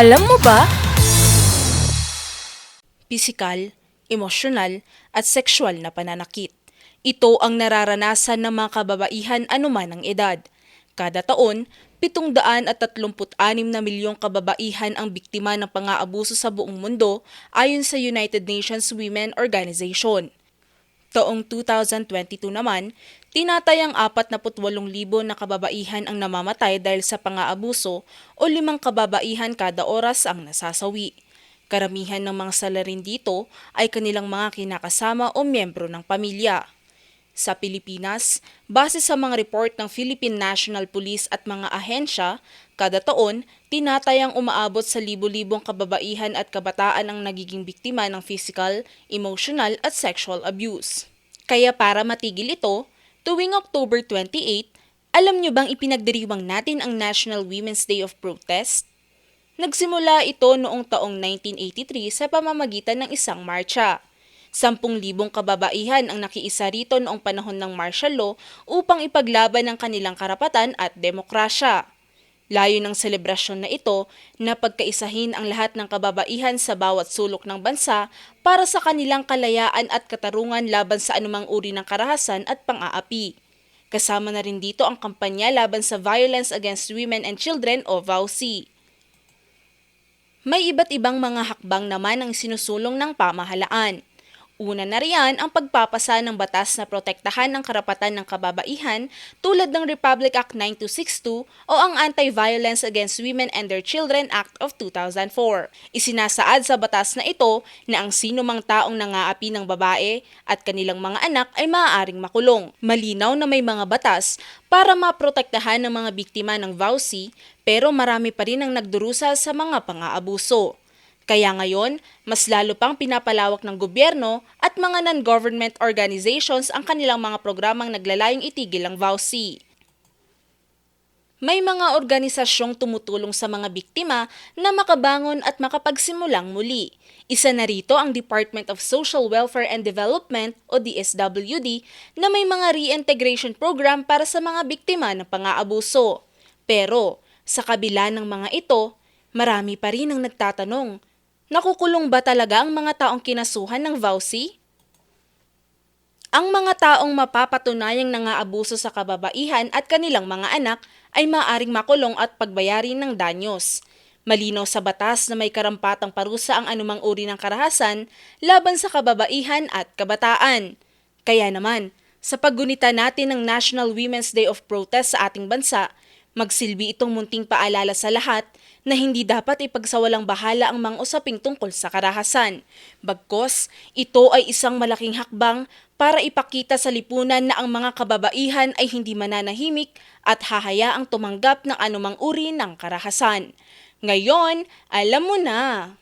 Alam mo ba? Pisikal, emosyonal, at sexual na pananakit. Ito ang nararanasan ng mga kababaihan anuman ang edad. Kada taon, 736 na milyong kababaihan ang biktima ng pang-aabuso sa buong mundo ayon sa United Nations Women Organization. Taong 2022 naman, tinatayang 48,000 na kababaihan ang namamatay dahil sa pang-aabuso o limang kababaihan kada oras ang nasasawi. Karamihan ng mga salarin dito ay kanilang mga kinakasama o miyembro ng pamilya. Sa Pilipinas, base sa mga report ng Philippine National Police at mga ahensya, kada taon, tinatayang umaabot sa libo-libong kababaihan at kabataan ang nagiging biktima ng physical, emotional at sexual abuse. Kaya para matigil ito, tuwing October 28, alam nyo bang ipinagdiriwang natin ang National Women's Day of Protest? Nagsimula ito noong taong 1983 sa pamamagitan ng isang marcha. Sampung libong kababaihan ang nakiisa rito noong panahon ng martial law upang ipaglaban ang kanilang karapatan at demokrasya. Layo ng selebrasyon na ito na pagkaisahin ang lahat ng kababaihan sa bawat sulok ng bansa para sa kanilang kalayaan at katarungan laban sa anumang uri ng karahasan at pang-aapi. Kasama na rin dito ang kampanya laban sa Violence Against Women and Children o VAUC. May iba't ibang mga hakbang naman ang sinusulong ng pamahalaan. Una na riyan ang pagpapasa ng batas na protektahan ang karapatan ng kababaihan tulad ng Republic Act 9262 o ang Anti-Violence Against Women and Their Children Act of 2004. Isinasaad sa batas na ito na ang sino mang taong nangaapi ng babae at kanilang mga anak ay maaaring makulong. Malinaw na may mga batas para maprotektahan ng mga biktima ng VAUSI pero marami pa rin ang nagdurusa sa mga pang-aabuso. Kaya ngayon, mas lalo pang pinapalawak ng gobyerno at mga non-government organizations ang kanilang mga programang naglalayong itigil ang VAUC. May mga organisasyong tumutulong sa mga biktima na makabangon at makapagsimulang muli. Isa na rito ang Department of Social Welfare and Development o DSWD na may mga reintegration program para sa mga biktima ng pang-aabuso. Pero sa kabila ng mga ito, marami pa rin ang nagtatanong, Nakukulong ba talaga ang mga taong kinasuhan ng VAUSI? Ang mga taong mapapatunayang nangaabuso sa kababaihan at kanilang mga anak ay maaring makulong at pagbayarin ng danyos. Malinaw sa batas na may karampatang parusa ang anumang uri ng karahasan laban sa kababaihan at kabataan. Kaya naman, sa paggunita natin ng National Women's Day of Protest sa ating bansa, Magsilbi itong munting paalala sa lahat na hindi dapat ipagsawalang bahala ang mga usaping tungkol sa karahasan. Bagkos, ito ay isang malaking hakbang para ipakita sa lipunan na ang mga kababaihan ay hindi mananahimik at hahayaang tumanggap ng anumang uri ng karahasan. Ngayon, alam mo na!